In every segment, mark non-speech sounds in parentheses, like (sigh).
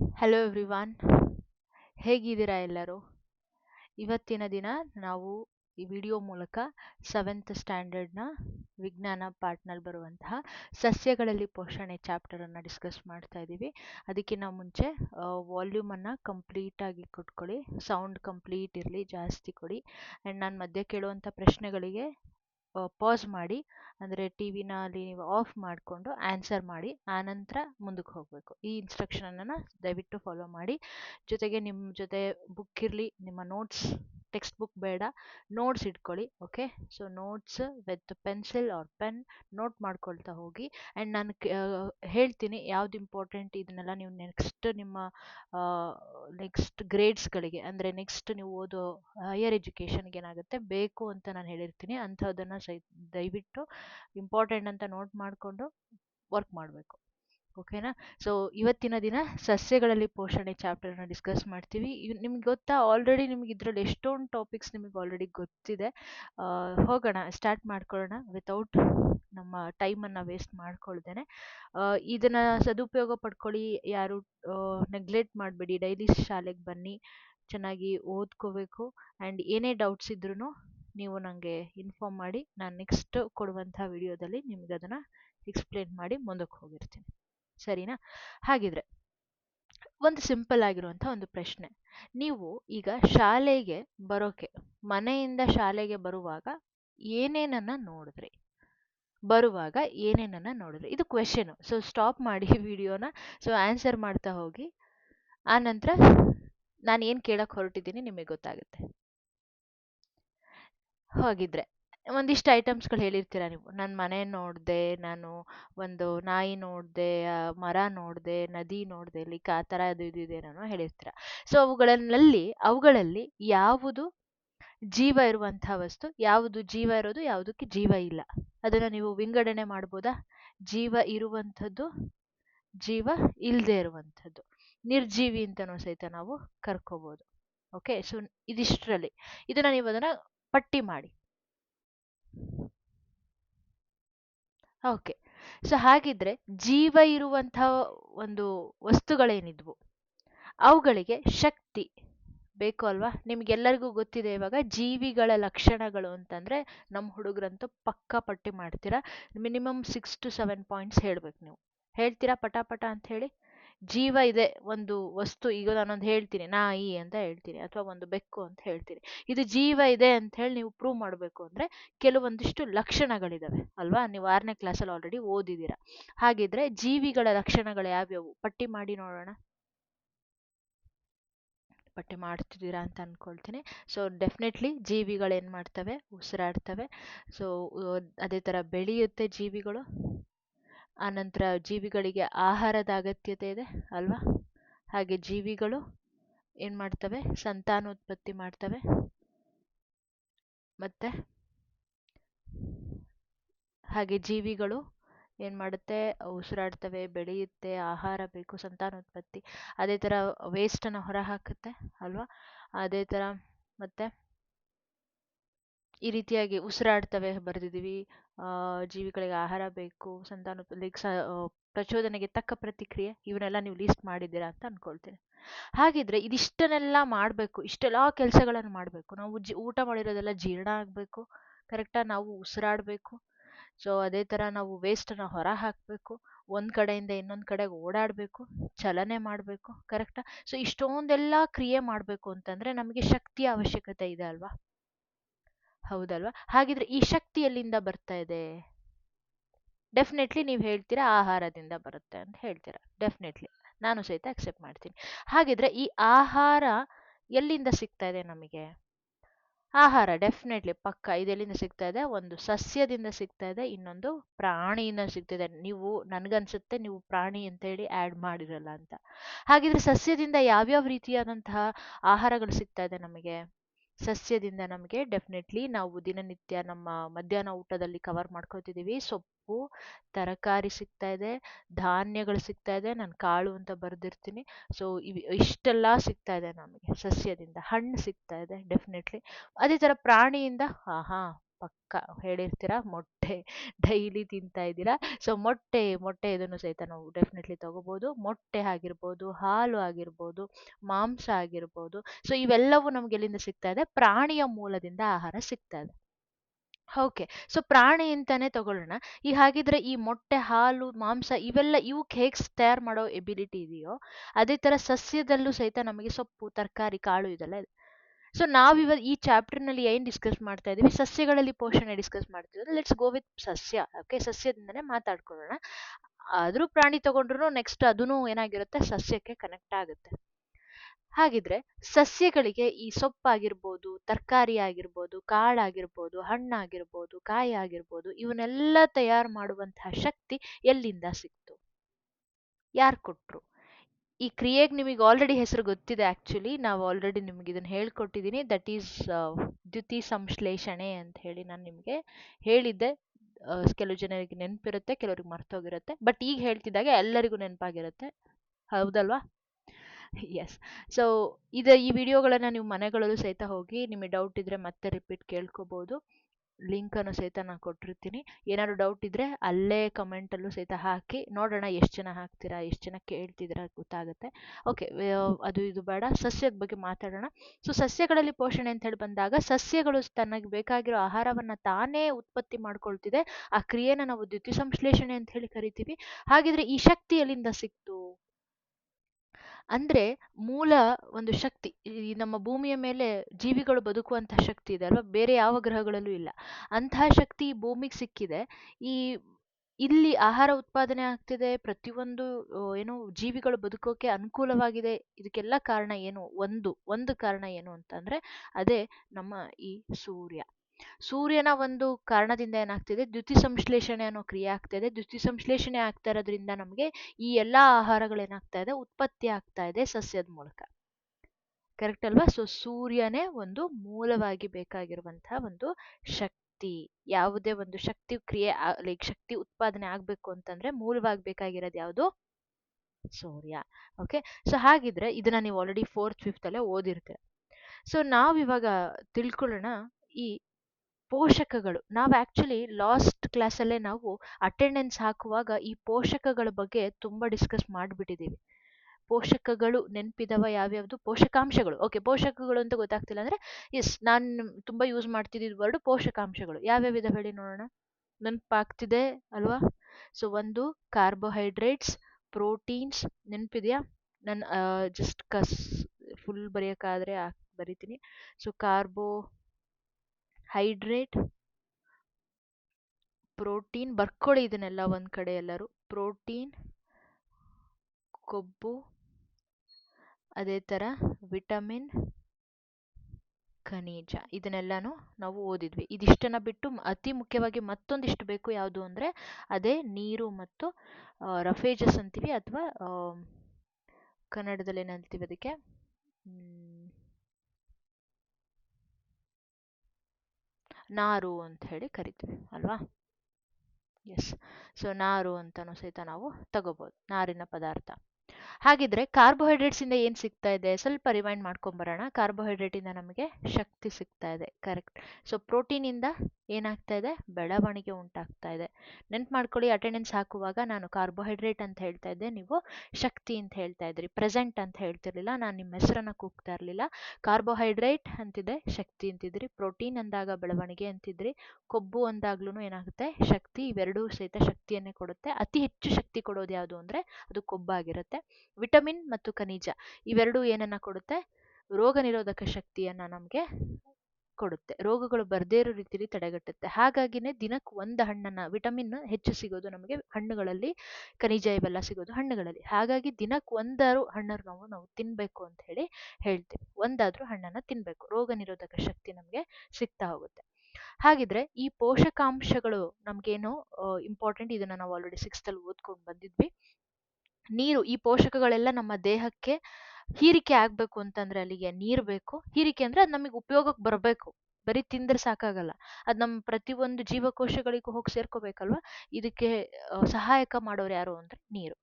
Hello everyone ಹೇಗಿದ್ದೀರಾ ಎಲ್ಲರೂ? ಇವತ್ತಿನ ದಿನ ನಾವು ಈ ವಿಡಿಯೋ ಮೂಲಕ ಸೆವೆಂತ್ ಸ್ಟ್ಯಾಂಡರ್ಡ್ನ ವಿಜ್ಞಾನ ಪಾರ್ಟ್ನಲ್ಲಿ ಬರುವಂತಹ ಸಸ್ಯಗಳಲ್ಲಿ ಪೋಷಣೆ ಚಾಪ್ಟರನ್ನು ಡಿಸ್ಕಸ್ ಮಾಡ್ತಾ ಇದ್ದೀವಿ. ಅದಕ್ಕಿಂತ ಮುಂಚೆ ವಾಲ್ಯೂಮನ್ನು ಕಂಪ್ಲೀಟಾಗಿ ಕೊಟ್ಕೊಳ್ಳಿ. ಸೌಂಡ್ ಕಂಪ್ಲೀಟ್ ಇರಲಿ, ಜಾಸ್ತಿ ಕೊಡಿ. ಆ್ಯಂಡ್ ನಾನು ಮಧ್ಯೆ ಕೇಳುವಂಥ ಪ್ರಶ್ನೆಗಳಿಗೆ ಪಾಸ್ ಮಾಡಿ, ಅಂದರೆ ಟಿ ವಿನಲ್ಲಿ ನೀವು ಆಫ್ ಮಾಡಿಕೊಂಡು ಆನ್ಸರ್ ಮಾಡಿ, ಆನಂತರ ಮುಂದಕ್ಕೆ ಹೋಗಬೇಕು. ಈ ಇನ್ಸ್ಟ್ರಕ್ಷನನ್ನು ದಯವಿಟ್ಟು ಫಾಲೋ ಮಾಡಿ. ಜೊತೆಗೆ ನಿಮ್ಮ ಜೊತೆ ಬುಕ್ ಇರಲಿ, ನಿಮ್ಮ ನೋಟ್ಸ್ ಟೆಕ್ಸ್ಟ್ ಬುಕ್ ಬೇಡ. ನೋಟ್ಸ್ ಇಟ್ಕೊಳ್ಳಿ okay so notes with pencil or pen note ಮಾಡ್ಕೊಳ್ತಾ ಹೋಗಿ. ಆ್ಯಂಡ್ ನಾನು ಹೇಳ್ತೀನಿ ಯಾವ್ದು ಇಂಪಾರ್ಟೆಂಟ್ ಇದನ್ನೆಲ್ಲ ನೀವು ನೆಕ್ಸ್ಟ್ ನಿಮ್ಮ ನೆಕ್ಸ್ಟ್ ಗ್ರೇಡ್ಸ್ಗಳಿಗೆ ಅಂದರೆ ನೆಕ್ಸ್ಟ್ ನೀವು ಓದೋ ಹೈಯರ್ ಎಜುಕೇಷನ್ಗೆ ಏನಾಗುತ್ತೆ? ಬೇಕು ಅಂತ ನಾನು ಹೇಳಿರ್ತೀನಿ. ಅಂಥದ್ದನ್ನು ಸೈ ದಯವಿಟ್ಟು ಇಂಪಾರ್ಟೆಂಟ್ ಅಂತ ನೋಟ್ ಮಾಡಿಕೊಂಡು ವರ್ಕ್ ಮಾಡಬೇಕು. ಓಕೆನಾ? ಸೊ ಇವತ್ತಿನ ದಿನ ಸಸ್ಯಗಳಲ್ಲಿ ಪೋಷಣೆ ಚಾಪ್ಟರ್ನ ಡಿಸ್ಕಸ್ ಮಾಡ್ತೀವಿ. ನಿಮ್ಗೆ ಗೊತ್ತಾ? ಆಲ್ರೆಡಿ ನಿಮ್ಗೆ ಇದರಲ್ಲಿ ಎಷ್ಟೊಂದು ಟಾಪಿಕ್ಸ್ ನಿಮಗೆ ಆಲ್ರೆಡಿ ಗೊತ್ತಿದೆ. ಹೋಗೋಣ ಸ್ಟಾರ್ಟ್ ಮಾಡ್ಕೊಳ್ಳೋಣ. ವಿತೌಟ್ ನಮ್ಮ ಟೈಮನ್ನು ವೇಸ್ಟ್ ಮಾಡ್ಕೊಳ್ದೇನೆ ಇದನ್ನು ಸದುಪಯೋಗ ಪಡ್ಕೊಳ್ಳಿ. ಯಾರು ನೆಗ್ಲೆಕ್ಟ್ ಮಾಡಬೇಡಿ. ಡೈಲಿ ಶಾಲೆಗೆ ಬನ್ನಿ. ಚೆನ್ನಾಗಿ ಓದ್ಕೋಬೇಕು. ಆ್ಯಂಡ್ ಏನೇ ಡೌಟ್ಸ್ ಇದ್ರೂ ನೀವು ನನಗೆ ಇನ್ಫಾರ್ಮ್ ಮಾಡಿ. ನಾನು ನೆಕ್ಸ್ಟ್ ಕೊಡುವಂಥ ವಿಡಿಯೋದಲ್ಲಿ ನಿಮ್ಗೆ ಅದನ್ನು ಎಕ್ಸ್ಪ್ಲೇನ್ ಮಾಡಿ ಮುಂದಕ್ಕೆ ಹೋಗಿರ್ತೀನಿ. ಸರಿನಾ? ಹಾಗಿದ್ರೆ ಒಂದು ಸಿಂಪಲ್ ಆಗಿರುವಂಥ ಒಂದು ಪ್ರಶ್ನೆ. ನೀವು ಈಗ ಶಾಲೆಗೆ ಬರೋಕೆ, ಮನೆಯಿಂದ ಶಾಲೆಗೆ ಬರುವಾಗ ಏನೇನನ್ನ ನೋಡಿದ್ರಿ? ಬರುವಾಗ ಏನೇನನ್ನ ನೋಡಿದ್ರಿ? ಇದು ಕ್ವೆಶನು ಸೊ ಸ್ಟಾಪ್ ಮಾಡಿ ವಿಡಿಯೋನ ಸೊ ಆನ್ಸರ್ ಮಾಡ್ತಾ ಹೋಗಿ. ಆ ನಂತರ ನಾನು ಏನು ಕೇಳಕ್ಕೆ ಹೊರಟಿದ್ದೀನಿ ನಿಮಗೆ ಗೊತ್ತಾಗುತ್ತೆ. ಹೋಗಿದ್ರೆ ಒಂದಿಷ್ಟು ಐಟಮ್ಸ್ಗಳು ಹೇಳಿರ್ತೀರ ನೀವು. ನನ್ನ ಮನೆ ನೋಡಿದೆ, ನಾನು ಒಂದು ನಾಯಿ ನೋಡಿದೆ ಮರ ನೋಡಿದೆ, ನದಿ ನೋಡಿದೆ ಲೈಕ್ ಆ ಥರ ಅದು ಇದು ಇದೆ ನಾನು ಹೇಳಿರ್ತೀರ. ಸೊ ಅವುಗಳಲ್ಲಿ ಅವುಗಳಲ್ಲಿ ಯಾವುದು ಜೀವ ಇರುವಂಥ ವಸ್ತು, ಯಾವುದು ಜೀವ ಇರೋದು, ಯಾವುದಕ್ಕೆ ಜೀವ ಇಲ್ಲ. ಅದನ್ನು ನೀವು ವಿಂಗಡಣೆ ಮಾಡ್ಬೋದಾ? ಜೀವ ಇರುವಂಥದ್ದು, ಜೀವ ಇಲ್ಲದೆ ಇರುವಂಥದ್ದು. ನಿರ್ಜೀವಿ ಅಂತನೂ ಸಹಿತ ನಾವು ಕರ್ಕೋಬೋದು. Okay so ಇದಿಷ್ಟರಲ್ಲಿ. ಇದನ್ನು ನೀವು ಅದನ್ನು ಪಟ್ಟಿ ಮಾಡಿ. ಓಕೆ. ಸೊ, ಹಾಗಿದ್ರೆ ಜೀವ ಇರುವಂತಹ ಒಂದು ವಸ್ತುಗಳೇನಿದ್ವು? ಅವುಗಳಿಗೆ ಶಕ್ತಿ ಬೇಕು ಅಲ್ವಾ? ನಿಮ್ಗೆಲ್ಲರಿಗೂ ಗೊತ್ತಿದೆ ಇವಾಗ ಜೀವಿಗಳ ಲಕ್ಷಣಗಳು ಅಂತಂದ್ರೆ ನಮ್ಮ ಹುಡುಗರಂತೂ ಪಕ್ಕ ಪಟ್ಟಿ ಮಾಡ್ತೀರಾ? Minimum six to seven points ಹೇಳ್ಬೇಕು ನೀವು. ಹೇಳ್ತೀರಾ ಪಟ ಪಟ ಅಂತ ಹೇಳಿ? ಜೀವ ಇದೆ, ಒಂದು ವಸ್ತು, ಈಗ ನಾನೊಂದು ಹೇಳ್ತೀನಿ, ನಾಯಿ ಅಂತ ಹೇಳ್ತೀನಿ, ಅಥವಾ ಒಂದು ಬೆಕ್ಕು ಅಂತ ಹೇಳ್ತೀನಿ. ಇದು ಜೀವ ಇದೆ ಅಂತ ಹೇಳಿ ನೀವು ಪ್ರೂವ್ ಮಾಡಬೇಕು ಅಂದರೆ ಕೆಲವೊಂದಿಷ್ಟು ಲಕ್ಷಣಗಳಿದಾವೆ, ಅಲ್ವಾ? ನೀವು ಆರನೇ ಕ್ಲಾಸಲ್ಲಿ ಆಲ್ರೆಡಿ ಓದಿದ್ದೀರ. ಹಾಗಿದ್ರೆ ಜೀವಿಗಳ ಲಕ್ಷಣಗಳು ಯಾವ್ಯಾವು? ಪಟ್ಟಿ ಮಾಡಿ ನೋಡೋಣ. ಪಟ್ಟಿ ಮಾಡ್ತಿದ್ದೀರಾ ಅಂತ ಅಂದ್ಕೊಳ್ತೀನಿ ಸೊ ಡೆಫಿನೆಟ್ಲಿ ಜೀವಿಗಳೇನು ಮಾಡ್ತವೆ? ಉಸಿರಾಡ್ತವೆ. ಸೊ ಅದೇ ಥರ ಬೆಳೆಯುತ್ತೆ ಜೀವಿಗಳು. ಆನಂತರ ಜೀವಿಗಳಿಗೆ ಆಹಾರದ ಅಗತ್ಯತೆ ಇದೆ ಅಲ್ವಾ? ಹಾಗೆ ಜೀವಿಗಳು ಏನು ಮಾಡ್ತವೆ? ಸಂತಾನೋತ್ಪತ್ತಿ ಮಾಡ್ತವೆ. ಮತ್ತು? ಹಾಗೆ ಜೀವಿಗಳು ಏನು ಮಾಡುತ್ತೆ? ಉಸಿರಾಡ್ತವೆ, ಬೆಳೆಯುತ್ತೆ, ಆಹಾರ ಬೇಕು, ಸಂತಾನೋತ್ಪತ್ತಿ. ಅದೇ ಥರ ವೇಸ್ಟನ್ನು ಹೊರ ಹಾಕುತ್ತೆ ಅಲ್ವಾ? ಅದೇ ಥರ ಮತ್ತು? ಈ ರೀತಿಯಾಗಿ ಉಸಿರಾಡ್ತವೆ ಬರೆದಿದ್ದೀವಿ. ಜೀವಿಗಳಿಗೆ ಆಹಾರ ಬೇಕು ಸಂತಾನೋತ್ಪತ್ತಿ ಸ ಪ್ರಚೋದನೆಗೆ ತಕ್ಕ ಪ್ರತಿಕ್ರಿಯೆ, ಇವನ್ನೆಲ್ಲ ನೀವು ಲೀಸ್ಟ್ ಮಾಡಿದ್ದೀರಾ ಅಂತ ಅಂದ್ಕೊಳ್ತೀನಿ ಹಾಗಿದ್ರೆ ಇದಿಷ್ಟನ್ನೆಲ್ಲ ಮಾಡಬೇಕು, ಇಷ್ಟೆಲ್ಲ ಕೆಲಸಗಳನ್ನು ಮಾಡಬೇಕು, ನಾವು ಜಿ, ಊಟ ಮಾಡಿರೋದೆಲ್ಲ ಜೀರ್ಣ ಆಗಬೇಕು ಕರೆಕ್ಟಾಗಿ ನಾವು ಉಸಿರಾಡಬೇಕು ಸೊ ಅದೇ ಥರ ನಾವು ವೇಸ್ಟನ್ನು ಹೊರ ಹಾಕಬೇಕು ಒಂದು ಕಡೆಯಿಂದ ಇನ್ನೊಂದು ಕಡೆಗೆ ಓಡಾಡಬೇಕು, ಚಲನೆ ಮಾಡಬೇಕು ಕರೆಕ್ಟಾ ಸೊ ಇಷ್ಟೊಂದೆಲ್ಲ ಕ್ರಿಯೆ ಮಾಡಬೇಕು ಅಂತಂದರೆ ನಮಗೆ ಶಕ್ತಿಯ ಅವಶ್ಯಕತೆ ಇದೆ ಅಲ್ವಾ? ಹೌದಲ್ವಾ? ಹಾಗಿದ್ರೆ ಈ ಶಕ್ತಿ ಎಲ್ಲಿಂದ ಬರ್ತಾ ಇದೆ. ಡೆಫಿನೆಟ್ಲಿ ನೀವು ಹೇಳ್ತೀರಾ ಆಹಾರದಿಂದ ಬರುತ್ತೆ ಅಂತ ಹೇಳ್ತೀರಾ? ಡೆಫಿನೆಟ್ಲಿ ನಾನು ಸಹಿತ ಅಕ್ಸೆಪ್ಟ್ ಮಾಡ್ತೀನಿ. ಹಾಗಿದ್ರೆ ಈ ಆಹಾರ ಎಲ್ಲಿಂದ ಸಿಗ್ತಾ ಇದೆ ನಮಗೆ? ಆಹಾರ ಡೆಫಿನೆಟ್ಲಿ ಪಕ್ಕ ಇದೆಲ್ಲಿಂದ ಸಿಗ್ತಾ ಇದೆ? ಒಂದು ಸಸ್ಯದಿಂದ ಸಿಗ್ತಾ ಇದೆ, ಇನ್ನೊಂದು ಪ್ರಾಣಿಯಿಂದ ಸಿಗ್ತಾ ಇದೆ. ನೀವು, ನನಗನ್ಸುತ್ತೆ ನೀವು ಪ್ರಾಣಿ ಅಂತ ಹೇಳಿ ಆ್ಯಡ್ ಮಾಡಿರಲ್ಲ ಅಂತ. ಹಾಗಿದ್ರೆ ಸಸ್ಯದಿಂದ ಯಾವ್ಯಾವ ರೀತಿಯಾದಂತಹ ಆಹಾರಗಳು ಸಿಗ್ತಾ ಇದೆ ನಮಗೆ? ಸಸ್ಯದಿಂದ ನಮಗೆ ಡೆಫಿನೆಟ್ಲಿ ನಾವು ದಿನನಿತ್ಯ ನಮ್ಮ ಮಧ್ಯಾಹ್ನ ಊಟದಲ್ಲಿ ಕವರ್ ಮಾಡ್ಕೋತಿದ್ದೀವಿ ಸೊಪ್ಪು, ತರಕಾರಿ ಸಿಗ್ತಾ ಇದೆ, ಧಾನ್ಯಗಳು ಸಿಗ್ತಾ ಇದೆ, ನಾನು ಕಾಳು ಅಂತ ಬರೆದಿರ್ತೀನಿ. ಸೊ ಇವು ಇಷ್ಟೆಲ್ಲ ಸಿಗ್ತಾ ಇದೆ ನಮಗೆ ಸಸ್ಯದಿಂದ. ಹಣ್ಣು ಸಿಗ್ತಾ ಇದೆ ಡೆಫಿನೆಟ್ಲಿ ಅದೇ ಥರ ಪ್ರಾಣಿಯಿಂದ, ಆಹಾ. ಪಕ್ಕ ಹೇಳಿರ್ತೀರಾ? ಮೊಟ್ಟೆ (laughs) ಡೈಲಿ ತಿಂತಾ ಇದ್ದೀರಾ? ಸೊ ಮೊಟ್ಟೆ ಮೊಟ್ಟೆ ಇದನ್ನು ಸಹಿತ ನಾವು ಡೆಫಿನೆಟ್ಲಿ ತಗೋಬೋದು. ಮೊಟ್ಟೆ ಆಗಿರ್ಬೋದು, ಹಾಲು ಆಗಿರ್ಬೋದು, ಮಾಂಸ ಆಗಿರ್ಬೋದು. ಸೊ ಇವೆಲ್ಲವೂ ನಮ್ಗೆ ಎಲ್ಲಿಂದ ಸಿಗ್ತಾ ಇದೆ? ಪ್ರಾಣಿಯ ಮೂಲದಿಂದ ಆಹಾರ ಸಿಗ್ತಾ ಇದೆ. ಓಕೆ ಸೊ ಪ್ರಾಣಿ ಅಂತಾನೆ ತಗೊಳ್ಳೋಣ. ಈ ಹಾಗಿದ್ರೆ ಈ ಮೊಟ್ಟೆ, ಹಾಲು, ಮಾಂಸ ಇವೆಲ್ಲ ಇವಕ್ಕೆ ಹೇಗೆ ತಯಾರು ಮಾಡೋ ಎಬಿಲಿಟಿ ಇದೆಯೋ, ಅದೇ ಥರ ಸಸ್ಯದಲ್ಲೂ ಸಹಿತ ನಮಗೆ ಸೊಪ್ಪು, ತರಕಾರಿ, ಕಾಳು ಇದೆಲ್ಲ ಇದೆ. ಸೊ ನಾವಿವ ಈ ಚಾಪ್ಟರ್ನಲ್ಲಿ ಏನು ಡಿಸ್ಕಸ್ ಮಾಡ್ತಾ ಇದ್ದೀವಿ ಸಸ್ಯಗಳಲ್ಲಿ ಪೋಷಣೆ ಡಿಸ್ಕಸ್ ಮಾಡ್ತಿದ್ರು ಲೆಟ್ಸ್ ಗೋ ವಿತ್ ಸಸ್ಯ ಓಕೆ ಸಸ್ಯದಿಂದನೇ ಮಾತಾಡ್ಕೊಳ್ಳೋಣ. ಆದರೂ ಪ್ರಾಣಿ ತಗೊಂಡ್ರು ನೆಕ್ಸ್ಟ್ ಅದೂ ಏನಾಗಿರುತ್ತೆ? ಸಸ್ಯಕ್ಕೆ ಕನೆಕ್ಟ್ ಆಗುತ್ತೆ. ಹಾಗಿದ್ರೆ ಸಸ್ಯಗಳಿಗೆ ಈ ಸೊಪ್ಪಾಗಿರ್ಬೋದು, ತರಕಾರಿ ಆಗಿರ್ಬೋದು, ಕಾಳಾಗಿರ್ಬೋದು, ಹಣ್ಣಾಗಿರ್ಬೋದು, ಕಾಯಿ ಆಗಿರ್ಬೋದು, ಇವನ್ನೆಲ್ಲ ತಯಾರು ಮಾಡುವಂತಹ ಶಕ್ತಿ ಎಲ್ಲಿಂದ ಸಿಕ್ತು? ಯಾರು ಕೊಟ್ರು? ಈ ಕ್ರಿಯೆಗೆ ನಿಮಗೆ ಆಲ್ರೆಡಿ ಹೆಸರು ಗೊತ್ತಿದೆ ಆ್ಯಕ್ಚುಲಿ ನಾವು ಆಲ್ರೆಡಿ ನಿಮ್ಗೆ ಇದನ್ನು ಹೇಳ್ಕೊಟ್ಟಿದ್ದೀನಿ ದಟ್ ಈಸ್ ದ್ಯುತಿ ಸಂಶ್ಲೇಷಣೆ ಅಂತ ಹೇಳಿ ನಾನು ನಿಮಗೆ ಹೇಳಿದ್ದೆ. ಕೆಲವು ಜನರಿಗೆ ನೆನಪಿರುತ್ತೆ, ಕೆಲವ್ರಿಗೆ ಮರ್ತೋಗಿರುತ್ತೆ. ಬಟ್ ಈಗ ಹೇಳ್ತಿದ್ದಾಗ ಎಲ್ಲರಿಗೂ ನೆನಪಾಗಿರುತ್ತೆ. ಹೌದಲ್ವಾ? ಎಸ್ ಸೊ ಇದು ಈ ವಿಡಿಯೋಗಳನ್ನು ನೀವು ಮನೆಗಳಲ್ಲೂ ಸಹಿತ ಹೋಗಿ, ನಿಮಗೆ ಡೌಟ್ ಇದ್ದರೆ ಮತ್ತೆ ರಿಪೀಟ್ ಕೇಳ್ಕೊಬೋದು. ಲಿಂಕನ್ನು ಸಹಿತ ನಾನು ಕೊಟ್ಟಿರ್ತೀನಿ. ಏನಾದ್ರು ಡೌಟ್ ಇದ್ದರೆ ಅಲ್ಲೇ ಕಮೆಂಟಲ್ಲೂ ಸಹಿತ ಹಾಕಿ ನೋಡೋಣ ಎಷ್ಟು ಜನ ಹಾಕ್ತೀರಾ, ಎಷ್ಟು ಜನ ಕೇಳ್ತಿದ್ದೀರಾ ಗೊತ್ತಾಗುತ್ತೆ. ಓಕೆ ಅದು ಇದು ಬೇಡ. ಸಸ್ಯದ ಬಗ್ಗೆ ಮಾತಾಡೋಣ. ಸೊ ಸಸ್ಯಗಳಲ್ಲಿ ಪೋಷಣೆ ಅಂತ ಹೇಳಿ ಬಂದಾಗ ಸಸ್ಯಗಳು ತನಗೆ ಬೇಕಾಗಿರೋ ಆಹಾರವನ್ನು ತಾನೇ ಉತ್ಪತ್ತಿ ಮಾಡ್ಕೊಳ್ತಿದೆ. ಆ ಕ್ರಿಯೆನ ನಾವು ದ್ಯುತಿ ಸಂಶ್ಲೇಷಣೆ ಅಂತ ಹೇಳಿ ಕರಿತೀವಿ. ಹಾಗಿದ್ರೆ ಈ ಶಕ್ತಿ ಎಲ್ಲಿಂದ ಸಿಕ್ತು? ಅಂದ್ರೆ ಮೂಲ ಒಂದು ಶಕ್ತಿ. ಈ ನಮ್ಮ ಭೂಮಿಯ ಮೇಲೆ ಜೀವಿಗಳು ಬದುಕುವಂತಹ ಶಕ್ತಿ ಇದೆ ಅಲ್ವಾ? ಬೇರೆ ಯಾವ ಗ್ರಹಗಳಲ್ಲೂ ಇಲ್ಲ. ಅಂತಹ ಶಕ್ತಿ ಈ ಭೂಮಿಗೆ ಸಿಕ್ಕಿದೆ. ಈ ಇಲ್ಲಿ ಆಹಾರ ಉತ್ಪಾದನೆ ಆಗ್ತಿದೆ. ಪ್ರತಿಯೊಂದು ಏನು ಜೀವಿಗಳು ಬದುಕೋಕೆ ಅನುಕೂಲವಾಗಿದೆ. ಇದಕ್ಕೆಲ್ಲ ಕಾರಣ ಏನು? ಒಂದು ಒಂದು ಕಾರಣ ಏನು ಅಂತಂದ್ರೆ, ಅದೇ ನಮ್ಮ ಈ ಸೂರ್ಯ. ಸೂರ್ಯನ ಒಂದು ಕಾರಣದಿಂದ ಏನಾಗ್ತಿದೆ? ದ್ಯುತಿ ಸಂಶ್ಲೇಷಣೆ ಅನ್ನೋ ಕ್ರಿಯೆ ಆಗ್ತಾ ಇದೆ. ದ್ಯುತಿ ಸಂಶ್ಲೇಷಣೆ ಆಗ್ತಾ ಇರೋದ್ರಿಂದ ನಮಗೆ ಈ ಎಲ್ಲಾ ಆಹಾರಗಳು ಏನಾಗ್ತಾ ಇದೆ? ಉತ್ಪತ್ತಿ ಆಗ್ತಾ ಇದೆ ಸಸ್ಯದ ಮೂಲಕ. ಕರೆಕ್ಟ್ ಅಲ್ವಾ? ಸೊ ಸೂರ್ಯನೇ ಒಂದು ಮೂಲವಾಗಿ ಬೇಕಾಗಿರುವಂತಹ ಒಂದು ಶಕ್ತಿ. ಯಾವುದೇ ಒಂದು ಶಕ್ತಿ ಕ್ರಿಯೆ ಲೈಕ್ ಶಕ್ತಿ ಉತ್ಪಾದನೆ ಆಗ್ಬೇಕು ಅಂತಂದ್ರೆ ಮೂಲವಾಗಿ ಬೇಕಾಗಿರೋದು ಯಾವುದು? ಸೂರ್ಯ. ಓಕೆ ಸೊ ಹಾಗಿದ್ರೆ ಇದನ್ನ ನೀವು ಆಲ್ರೆಡಿ ಫೋರ್ತ್ ಫಿಫ್ತ್ ಅಲ್ಲೇ ಓದಿರ್ತೀರ. ಸೊ ಇವಾಗ ತಿಳ್ಕೊಳ್ಳೋಣ ಈ ಪೋಷಕಗಳು. ನಾವು ಆ್ಯಕ್ಚುಲಿ ಲಾಸ್ಟ್ ಕ್ಲಾಸಲ್ಲೇ ನಾವು ಅಟೆಂಡೆನ್ಸ್ ಹಾಕುವಾಗ ಈ ಪೋಷಕಗಳ ಬಗ್ಗೆ ತುಂಬ ಡಿಸ್ಕಸ್ ಮಾಡಿಬಿಟ್ಟಿದ್ದೀವಿ ಪೋಷಕಗಳು ನೆನಪಿದವ ಯಾವ್ಯಾವುದು? ಪೋಷಕಾಂಶಗಳು. ಓಕೆ ಪೋಷಕಗಳು ಅಂತ ಗೊತ್ತಾಗ್ತಿಲ್ಲ ಅಂದರೆ ಎಸ್ ನಾನು ತುಂಬ ಯೂಸ್ ಮಾಡ್ತಿದ್ದಿದ್ದು ವರ್ಡು ಪೋಷಕಾಂಶಗಳು. ಯಾವ್ಯಾವ ಇದಾವೆ ಹೇಳಿ ನೋಡೋಣ. ನೆನಪಾಗ್ತಿದೆ ಅಲ್ವಾ? ಸೊ ಒಂದು ಕಾರ್ಬೋಹೈಡ್ರೇಟ್ಸ್ ಪ್ರೋಟೀನ್ಸ್ ನೆನಪಿದೆಯಾ? ನಾನು ಜಸ್ಟ್ ಕಸ್ ಫುಲ್ ಬರೆಯೋಕ್ಕಾದರೆ ಬರಿತೀನಿ. ಸೊ ಕಾರ್ಬೋ ಹೈಡ್ರೇಟ್ ಪ್ರೋಟೀನ್ ಬರ್ಕೊಳ್ಳಿ ಇದನ್ನೆಲ್ಲ ಒಂದು ಕಡೆ ಎಲ್ಲರೂ. ಪ್ರೋಟೀನ್, ಕೊಬ್ಬು, ಅದೇ ಥರ ವಿಟಮಿನ್, ಖನಿಜ ಇದನ್ನೆಲ್ಲನೂ ನಾವು ಓದಿದ್ವಿ. ಇದಿಷ್ಟನ್ನು ಬಿಟ್ಟು ಅತಿ ಮುಖ್ಯವಾಗಿ ಮತ್ತೊಂದಿಷ್ಟು ಬೇಕು ಯಾವುದು ಅಂದರೆ ಅದೇ ನೀರು ಮತ್ತು ರಫೇಜಸ್ ಅಂತೀವಿ ಅಥವಾ ಕನ್ನಡದಲ್ಲಿ ಏನಂತೀವಿ ಅದಕ್ಕೆ? ನಾರು ಅಂತ ಹೇಳಿ ಕರಿತೀವಿ ಅಲ್ವಾ? ಎಸ್ ಸೊ ನಾರು ಅಂತಲೂ ಸಹಿತ ನಾವು ತಗೋಬೋದು ನಾರಿನ ಪದಾರ್ಥ. ಹಾಗಿದ್ರೆ ಕಾರ್ಬೋಹೈಡ್ರೇಟ್ಸ್ ಇಂದ ಏನು ಸಿಗ್ತಾ ಇದೆ? ಸ್ವಲ್ಪ ರಿವೈಂಡ್ ಮಾಡ್ಕೊಂಬರೋಣ. ಕಾರ್ಬೋಹೈಡ್ರೇಟ್ ಇಂದ ನಮಗೆ ಶಕ್ತಿ ಸಿಗ್ತಾ ಇದೆ. ಕರೆಕ್ಟ್ ಸೊ ಪ್ರೋಟೀನ್ ಇಂದ ಏನಾಗ್ತಾ ಇದೆ? ಬೆಳವಣಿಗೆ ಉಂಟಾಗ್ತಾ ಇದೆ. ನೆನ್ಪು ಮಾಡ್ಕೊಳ್ಳಿ ಅಟೆಂಡೆನ್ಸ್ ಹಾಕುವಾಗ ನಾನು ಕಾರ್ಬೋಹೈಡ್ರೇಟ್ ಅಂತ ಹೇಳ್ತಾ ಇದ್ದೆ. ನೀವು ಶಕ್ತಿ ಅಂತ ಹೇಳ್ತಾ ಇದ್ರಿ. ಪ್ರೆಸೆಂಟ್ ಅಂತ ಹೇಳ್ತಿರ್ಲಿಲ್ಲ. ನಾನು ನಿಮ್ಮ ಹೆಸರನ್ನ ಕೂಗ್ತಾ ಇರಲಿಲ್ಲ. ಕಾರ್ಬೋಹೈಡ್ರೇಟ್ ಅಂತಿದೆ, ಶಕ್ತಿ ಅಂತಿದ್ರಿ. ಪ್ರೋಟೀನ್ ಅಂದಾಗ ಬೆಳವಣಿಗೆ ಅಂತಿದ್ರಿ. ಕೊಬ್ಬು ಅಂದಾಗ್ಲೂ ಏನಾಗುತ್ತೆ? ಶಕ್ತಿ ಇವೆರಡೂ ಸಹಿತ ಶಕ್ತಿಯನ್ನೇ ಕೊಡುತ್ತೆ. ಅತಿ ಹೆಚ್ಚು ಶಕ್ತಿ ಕೊಡೋದು ಯಾವುದು ಅಂದರೆ ಅದು ಕೊಬ್ಬಾಗಿರುತ್ತೆ. ವಿಟಮಿನ್ ಮತ್ತು ಖನಿಜ ಇವೆರಡೂ ಏನನ್ನ ಕೊಡುತ್ತೆ? ರೋಗ ನಿರೋಧಕ ಶಕ್ತಿಯನ್ನ ನಮಗೆ ಕೊಡುತ್ತೆ. ರೋಗಗಳು ಬರದೇ ಇರೋ ರೀತಿಯಲ್ಲಿ ತಡೆಗಟ್ಟುತ್ತೆ. ಹಾಗಾಗಿನೇ ದಿನಕ್ಕೆ ಒಂದು ಹಣ್ಣನ್ನ, ವಿಟಮಿನ್ ಹೆಚ್ಚು ಸಿಗೋದು ನಮಗೆ ಹಣ್ಣುಗಳಲ್ಲಿ, ಖನಿಜ ಇವೆಲ್ಲ ಸಿಗೋದು ಹಣ್ಣುಗಳಲ್ಲಿ. ಹಾಗಾಗಿ ದಿನಕ್ಕೆ ಒಂದಾರು ಹಣ್ಣನ್ನು ನಾವು ನಾವು ತಿನ್ನಬೇಕು ಅಂತ ಹೇಳಿ ಹೇಳ್ತೀವಿ. ಒಂದಾದರೂ ಹಣ್ಣನ್ನು ತಿನ್ನಬೇಕು ರೋಗ ನಿರೋಧಕ ಶಕ್ತಿ ನಮಗೆ ಸಿಗ್ತಾ ಹೋಗುತ್ತೆ. ಹಾಗಿದ್ರೆ ಈ ಪೋಷಕಾಂಶಗಳು ನಮ್ಗೇನು ಇಂಪಾರ್ಟೆಂಟ್ ಇದನ್ನ ನಾವು ಆಲ್ರೆಡಿ ಸಿಕ್ಸ್ತಲ್ಲಿ ಓದ್ಕೊಂಡು ಬಂದಿದ್ವಿ. ನೀರು ಈ ಪೋಷಕಗಳೆಲ್ಲ ನಮ್ಮ ದೇಹಕ್ಕೆ ಹೀರಿಕೆ ಆಗ್ಬೇಕು ಅಂತಂದ್ರೆ ಅಲ್ಲಿಗೆ ನೀರು ಬೇಕು. ಹೀರಿಕೆ ಅಂದ್ರೆ ಅದು ನಮಗೆ ಉಪಯೋಗಕ್ಕೆ ಬರಬೇಕು. ಬರೀ ತಿಂದ್ರೆ ಸಾಕಾಗಲ್ಲ. ಅದು ನಮ್ಮ ಪ್ರತಿಯೊಂದು ಜೀವಕೋಶಗಳಿಗೂ ಹೋಗಿ ಸೇರ್ಕೋಬೇಕಲ್ವಾ? ಇದಕ್ಕೆ ಸಹಾಯಕ ಮಾಡೋರು ಯಾರು ಅಂದ್ರೆ ನೀರು.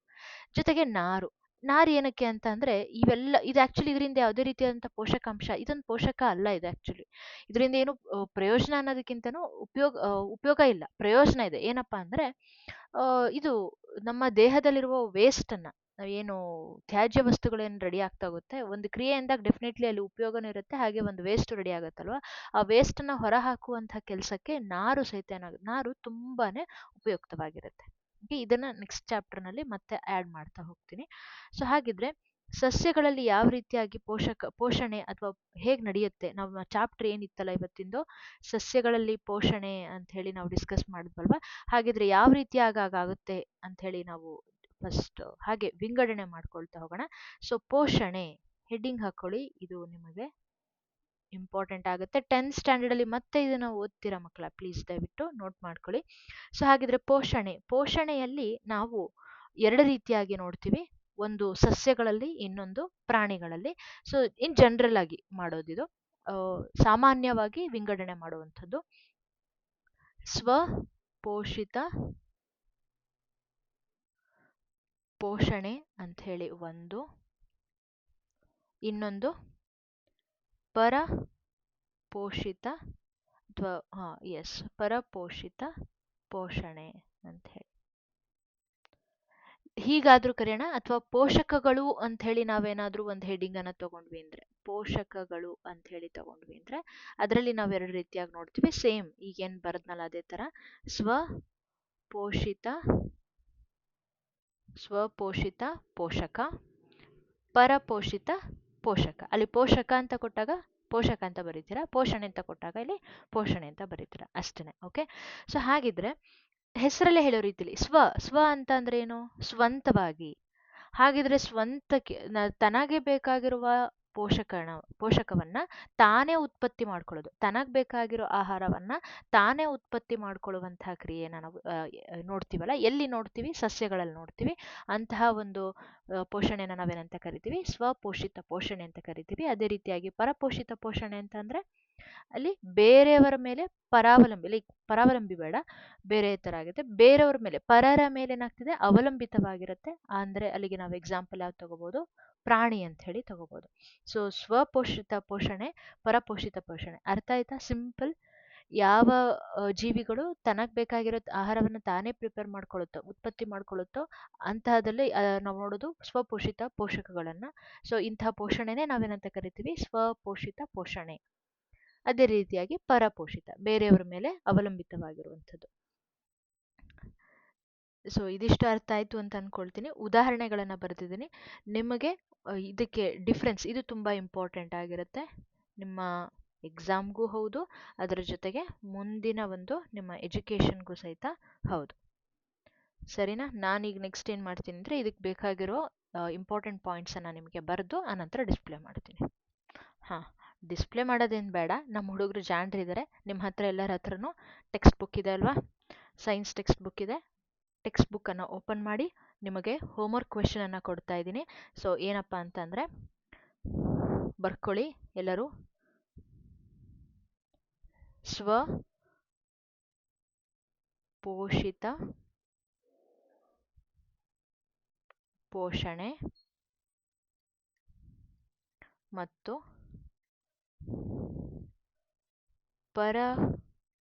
ಜೊತೆಗೆ ನಾರು. ನಾರು ಏನಕ್ಕೆ ಅಂತ ಅಂದರೆ ಇವೆಲ್ಲ, ಇದು ಆಕ್ಚುಲಿ ಇದರಿಂದ ಯಾವುದೇ ರೀತಿಯಾದಂಥ ಪೋಷಕಾಂಶ, ಇದೊಂದು ಪೋಷಕ ಅಲ್ಲ ಇದು ಆಕ್ಚುಲಿ ಇದರಿಂದ ಏನು ಪ್ರಯೋಜನ ಅನ್ನೋದಕ್ಕಿಂತನೂ ಉಪಯೋಗ ಉಪಯೋಗ ಇಲ್ಲ. ಪ್ರಯೋಜನ ಇದೆ. ಏನಪ್ಪ ಅಂದರೆ ಇದು ನಮ್ಮ ದೇಹದಲ್ಲಿರುವ ವೇಸ್ಟನ್ನು ಏನು ತ್ಯಾಜ್ಯ ವಸ್ತುಗಳೇನು ರೆಡಿ ಆಗ್ತಾ ಹೋಗುತ್ತೆ, ಒಂದು ಕ್ರಿಯೆ ಅಂದಾಗ ಡೆಫಿನೆಟ್ಲಿ ಅಲ್ಲಿ ಉಪಯೋಗನೂ ಇರುತ್ತೆ, ಹಾಗೆ ಒಂದು ವೇಸ್ಟ್ ರೆಡಿ ಆಗುತ್ತಲ್ವ? ಆ ವೇಸ್ಟನ್ನು ಹೊರಹಾಕುವಂಥ ಕೆಲಸಕ್ಕೆ ನಾರು ಸಹಿತ ಏನಾಗುತ್ತೆ ನಾರು ತುಂಬಾ ಉಪಯುಕ್ತವಾಗಿರುತ್ತೆ. ಇದನ್ನು ನೆಕ್ಸ್ಟ್ ಚಾಪ್ಟರ್ನಲ್ಲಿ ಮತ್ತೆ ಆ್ಯಡ್ ಮಾಡ್ತಾ ಹೋಗ್ತೀನಿ. ಸೊ ಹಾಗಿದ್ರೆ ಸಸ್ಯಗಳಲ್ಲಿ ಯಾವ ರೀತಿಯಾಗಿ ಪೋಷಕ, ಪೋಷಣೆ ಅಥವಾ ಹೇಗೆ ನಡೆಯುತ್ತೆ? ನಾವು ಚಾಪ್ಟರ್ ಏನಿತ್ತಲ್ಲ ಇವತ್ತಿಂದು? ಸಸ್ಯಗಳಲ್ಲಿ ಪೋಷಣೆ ಅಂತ ಹೇಳಿ ನಾವು ಡಿಸ್ಕಸ್ ಮಾಡಿದ್ವಲ್ವ? ಹಾಗಿದ್ರೆ ಯಾವ ರೀತಿಯಾಗಿ ಆಗುತ್ತೆ ಅಂತ ಹೇಳಿ ನಾವು ಫಸ್ಟ್ ಹಾಗೆ ವಿಂಗಡಣೆ ಮಾಡ್ಕೊಳ್ತಾ ಹೋಗೋಣ. ಸೊ, ಪೋಷಣೆ, ಹೆಡ್ಡಿಂಗ್ ಹಾಕೊಳ್ಳಿ. ಇದು ನಿಮಗೆ ಇಂಪಾರ್ಟೆಂಟ್ ಆಗುತ್ತೆ. ಟೆಂತ್ ಸ್ಟ್ಯಾಂಡರ್ಡಲ್ಲಿ ಮತ್ತೆ ಇದನ್ನು ಓದ್ತೀರಾ ಮಕ್ಕಳ ಪ್ಲೀಸ್ ದಯವಿಟ್ಟು ನೋಟ್ ಮಾಡ್ಕೊಳ್ಳಿ. ಸೊ, ಹಾಗಿದ್ರೆ ಪೋಷಣೆ, ಪೋಷಣೆಯಲ್ಲಿ ನಾವು ಎರಡು ರೀತಿಯಾಗಿ ನೋಡ್ತೀವಿ. ಒಂದು ಸಸ್ಯಗಳಲ್ಲಿ, ಇನ್ನೊಂದು ಪ್ರಾಣಿಗಳಲ್ಲಿ. ಸೊ ಇನ್ ಜನರಲ್ ಆಗಿ ಮಾಡೋದಿದು ಸಾಮಾನ್ಯವಾಗಿ ವಿಂಗಡಣೆ ಮಾಡುವಂಥದ್ದು. ಸ್ವಪೋಷಿತ ಪೋಷಣೆ ಅಂತ ಹೇಳಿ ಒಂದು. ಇನ್ನೊಂದು ಪರ ಪೋಷಿತ ಅಥವಾ ಹಾ ಎಸ್ ಪರಪೋಷಿತ ಪೋಷಣೆ ಅಂತ ಹೇಳಿ. ಹೀಗಾದ್ರೂ ಕರೆಯೋಣ ಅಥವಾ ಪೋಷಕಗಳು ಅಂತ ಹೇಳಿ ನಾವೇನಾದ್ರೂ ಒಂದು ಹೆಡಿಂಗ್ ಅನ್ನ ತಗೊಂಡ್ವಿ ಅಂದ್ರೆ, ಪೋಷಕಗಳು ಅಂತ ಹೇಳಿ ತಗೊಂಡ್ವಿ ಅಂದ್ರೆ ಅದರಲ್ಲಿ ನಾವು ಎರಡು ರೀತಿಯಾಗಿ ನೋಡ್ತೀವಿ. ಸೇಮ್ ಈಗೇನ್ ಬರದ್ನಲ್ಲ ಅದೇ ತರ, ಸ್ವಪೋಷಿತ ಸ್ವಪೋಷಿತ, ಪೋಷಕ, ಪರಪೋಷಿತ, ಪೋಷಕ. ಅಲ್ಲಿ ಪೋಷಕ ಅಂತ ಕೊಟ್ಟಾಗ ಪೋಷಕ ಅಂತ ಬರೀತೀರಾ? ಪೋಷಣೆ ಅಂತ ಕೊಟ್ಟಾಗ ಇಲ್ಲಿ ಪೋಷಣೆ ಅಂತ ಬರೀತೀರಾ? ಅಷ್ಟೇ ಓಕೆ ಸೊ ಹಾಗಿದ್ರೆ ಹೆಸರಲ್ಲೇ ಹೇಳೋ ರೀತಿಲಿ ಸ್ವ ಸ್ವ ಅಂತ ಅಂದ್ರೆ ಏನು? ಸ್ವಂತವಾಗಿ. ಹಾಗಿದ್ರೆ ಸ್ವಂತಕ್ಕೆ ತನಗೆ ಬೇಕಾಗಿರುವ ಪೋಷಕನ ಪೋಷಕವನ್ನ ತಾನೇ ಉತ್ಪತ್ತಿ ಮಾಡ್ಕೊಳ್ಳೋದು. ತನಗೆ ಬೇಕಾಗಿರೋ ಆಹಾರವನ್ನ ತಾನೇ ಉತ್ಪತ್ತಿ ಮಾಡ್ಕೊಳ್ಳುವಂತಹ ಕ್ರಿಯೆನ ನಾವು ನೋಡ್ತೀವಲ್ಲ? ಎಲ್ಲಿ ನೋಡ್ತೀವಿ? ಸಸ್ಯಗಳಲ್ಲಿ ನೋಡ್ತೀವಿ. ಅಂತಹ ಒಂದು ಪೋಷಣೆನ ನಾವೇನಂತ ಕರಿತೀವಿ? ಸ್ವಪೋಷಿತ ಪೋಷಣೆ ಅಂತ ಕರಿತೀವಿ. ಅದೇ ರೀತಿಯಾಗಿ ಪರಪೋಷಿತ ಪೋಷಣೆ ಅಂತ ಅಂದ್ರೆ ಅಲ್ಲಿ ಬೇರೆಯವರ ಮೇಲೆ ಪರಾವಲಂಬಿ, ಲೈಕ್ ಪರಾವಲಂಬಿ ಬೇಡ, ಬೇರೆ ಥರ ಆಗುತ್ತೆ. ಬೇರೆಯವರ ಮೇಲೆ, ಪರರ ಮೇಲೆ ಏನಾಗ್ತಿದೆ ಅವಲಂಬಿತವಾಗಿರುತ್ತೆ. ಅಂದರೆ ಅಲ್ಲಿಗೆ ನಾವು ಎಕ್ಸಾಂಪಲ್ ಯಾವ್ದು ತಗೋಬಹುದು ಪ್ರಾಣಿ ಅಂತ ಹೇಳಿ ತಗೋಬಹುದು ಸೊ ಸ್ವಪೋಷಿತ ಪೋಷಣೆ ಪರಪೋಷಿತ ಪೋಷಣೆ. ಅರ್ಥ ಆಯ್ತಾ? ಸಿಂಪಲ್ ಯಾವ ಜೀವಿಗಳು ತನಗೆ ಬೇಕಾಗಿರೋ ಆಹಾರವನ್ನು ತಾನೇ ಪ್ರಿಪೇರ್ ಮಾಡ್ಕೊಳ್ಳುತ್ತೋ ಉತ್ಪತ್ತಿ ಮಾಡ್ಕೊಳ್ಳುತ್ತೋ ಅಂತಹದಲ್ಲಿ ಆ, ನಾವು ನೋಡೋದು ಸ್ವಪೋಷಿತ ಪೋಷಕಗಳನ್ನ. ಸೊ ಇಂತಹ ಪೋಷಣೆನೇ ನಾವೇನಂತ ಕರಿತೀವಿ? ಸ್ವಪೋಷಿತ ಪೋಷಣೆ. ಅದೇ ರೀತಿಯಾಗಿ ಪರಪೋಷಿತ ಬೇರೆಯವರ ಮೇಲೆ ಅವಲಂಬಿತವಾಗಿರುವಂಥದ್ದು. ಸೊ ಇದಿಷ್ಟು ಅರ್ಥ ಆಯ್ತು ಅಂತ ಅಂದ್ಕೊಳ್ತೀನಿ ಉದಾಹರಣೆಗಳನ್ನ ಬರೆದಿದ್ದೀನಿ. ನಿಮಗೆ ಇದಕ್ಕೆ ಡಿಫ್ರೆನ್ಸ್ ಇದು ತುಂಬ ಇಂಪಾರ್ಟೆಂಟ್ ಆಗಿರುತ್ತೆ. ನಿಮ್ಮ ಎಕ್ಸಾಮ್ಗೂ ಹೌದು, ಅದರ ಜೊತೆಗೆ ಮುಂದಿನ ಒಂದು ನಿಮ್ಮ ಎಜುಕೇಷನ್ಗೂ ಸಹಿತ ಹೌದು. ಸರಿನಾ? ನಾನೀಗ ನೆಕ್ಸ್ಟ್ ಏನು ಮಾಡ್ತೀನಿ ಅಂದರೆ ಇದಕ್ಕೆ ಬೇಕಾಗಿರೋ ಇಂಪಾರ್ಟೆಂಟ್ ಪಾಯಿಂಟ್ಸನ್ನು ನಿಮಗೆ ಬರೆದು ಆನಂತರ ಡಿಸ್ಪ್ಲೇ ಮಾಡ್ತೀನಿ. ಹಾಂ ಡಿಸ್ಪ್ಲೇ ಮಾಡೋದೇನು ಬೇಡ. ನಮ್ಮ ಹುಡುಗರು ಜಾಣರಿದ್ದಾರೆ ನಿಮ್ಮ ಹತ್ರ ಎಲ್ಲರ ಹತ್ರನೂ ಟೆಕ್ಸ್ಟ್ ಬುಕ್ ಇದೆ ಅಲ್ವಾ? ಸೈನ್ಸ್ ಟೆಕ್ಸ್ಟ್ ಬುಕ್ ಇದೆ. ಟೆಕ್ಸ್ಟ್ ಬುಕ್ಕನ್ನು ಓಪನ್ ಮಾಡಿ ನಿಮಗೆ ಹೋಮ್ವರ್ಕ್ ಕ್ವೆಶನನ್ನು ಕೊಡ್ತಾ ಇದ್ದೀನಿ. ಸೊ ಏನಪ್ಪ ಅಂತಂದರೆ, ಬರ್ಕೊಳ್ಳಿ ಎಲ್ಲರೂ. ಸ್ವ ಪೋಷಿತ ಪೋಷಣೆ ಮತ್ತು ಪರ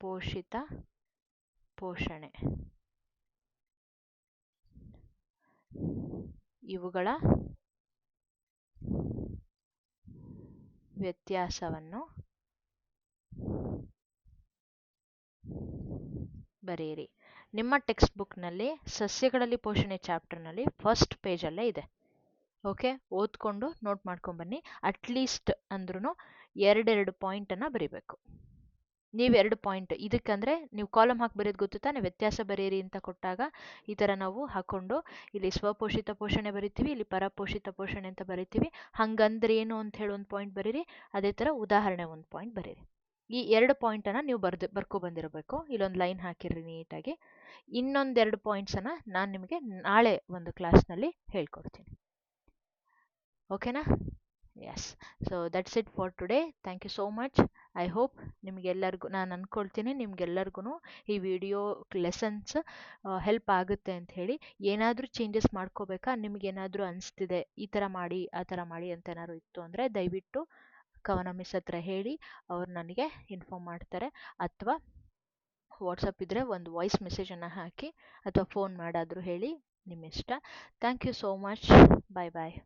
ಪೋಷಿತ ಪೋಷಣೆ. ಇವುಗಳ ವ್ಯತ್ಯಾಸವನ್ನು ಬರೆಯಿರಿ. ನಿಮ್ಮ ಟೆಕ್ಸ್ಟ್ ಬುಕ್ನಲ್ಲಿ ಸಸ್ಯಗಳಲ್ಲಿ ಪೋಷಣೆ ಚಾಪ್ಟರ್ನಲ್ಲಿ ಫಸ್ಟ್ ಪೇಜಲ್ಲೇ ಇದೆ. ಓಕೆ, ಓದ್ಕೊಂಡು ನೋಟ್ ಮಾಡ್ಕೊಂಬನ್ನಿ ಅಟ್ಲೀಸ್ಟ್ ಅಂದ್ರೂ ಎರಡೆರಡು ಪಾಯಿಂಟನ್ನು ಬರಿಬೇಕು. ನೀವು ಎರಡು ಪಾಯಿಂಟ್. ಇದಕ್ಕಂದರೆ ನೀವು ಕಾಲಮ್ ಹಾಕಿ ಬರೆಯೋದು ಗೊತ್ತು ತಾನೆ ವ್ಯತ್ಯಾಸ ಬರೆಯಿರಿ ಅಂತ ಕೊಟ್ಟಾಗ ಈ ಥರ ನಾವು ಹಾಕೊಂಡು ಇಲ್ಲಿ ಸ್ವಪೋಷಿತ ಪೋಷಣೆ ಬರಿತೀವಿ, ಇಲ್ಲಿ ಪರಪೋಷಿತ ಪೋಷಣೆ ಅಂತ ಬರಿತೀವಿ. ಹಂಗಂದ್ರೆ ಏನು ಅಂತ ಹೇಳಿ ಒಂದು ಪಾಯಿಂಟ್ ಬರೀರಿ, ಅದೇ ಥರ ಉದಾಹರಣೆ ಒಂದು ಪಾಯಿಂಟ್ ಬರೀರಿ. ಈ ಎರಡು ಪಾಯಿಂಟನ್ನು ನೀವು ಬರ್ದು, ಬರ್ಕೊ ಬಂದಿರಬೇಕು. ಇಲ್ಲೊಂದು ಲೈನ್ ಹಾಕಿರಿ ನೀಟಾಗಿ. ಇನ್ನೊಂದೆರಡು ಪಾಯಿಂಟ್ಸನ್ನು ನಾನು ನಿಮಗೆ ನಾಳೆ ಒಂದು ಕ್ಲಾಸ್ನಲ್ಲಿ ಹೇಳ್ಕೊಡ್ತೀನಿ. ಓಕೆನಾ yes so that's it for today thank you so much I hope ನಿಮಗೆಲ್ಲರಿಗೂ, ನಾನು ಅಂದ್ಕೊಳ್ತೀನಿ ನಿಮಗೆಲ್ಲರಿಗೂ ಈ ವಿಡಿಯೋ ಲೆಸನ್ಸ್ ಹೆಲ್ಪ್ ಆಗುತ್ತೆ ಅಂತ ಹೇಳಿ. ಏನಾದರೂ ಚೇಂಜಸ್ ಮಾಡ್ಕೋಬೇಕಾ? ನಿಮಗೇನಾದರೂ ಅನಿಸ್ತಿದೆ, ಈ ಥರ ಮಾಡಿ, ಆ ಥರ ಮಾಡಿ ಅಂತ ಏನಾದ್ರು ಇತ್ತು ಅಂದರೆ ದಯವಿಟ್ಟು ಕವನ ಮಿಸ್ ಹತ್ರ ಹೇಳಿ, ಅವ್ರು ನನಗೆ ಇನ್ಫಾರ್ಮ್ ಮಾಡ್ತಾರೆ. ಅಥವಾ ವಾಟ್ಸಪ್ ಇದ್ದರೆ ಒಂದು ವಾಯ್ಸ್ ಮೆಸೇಜನ್ನು ಹಾಕಿ, ಅಥವಾ ಫೋನ್ ಮಾಡಾದರೂ ಹೇಳಿ ನಿಮ್ಮ ಇಷ್ಟ thank you so much bye bye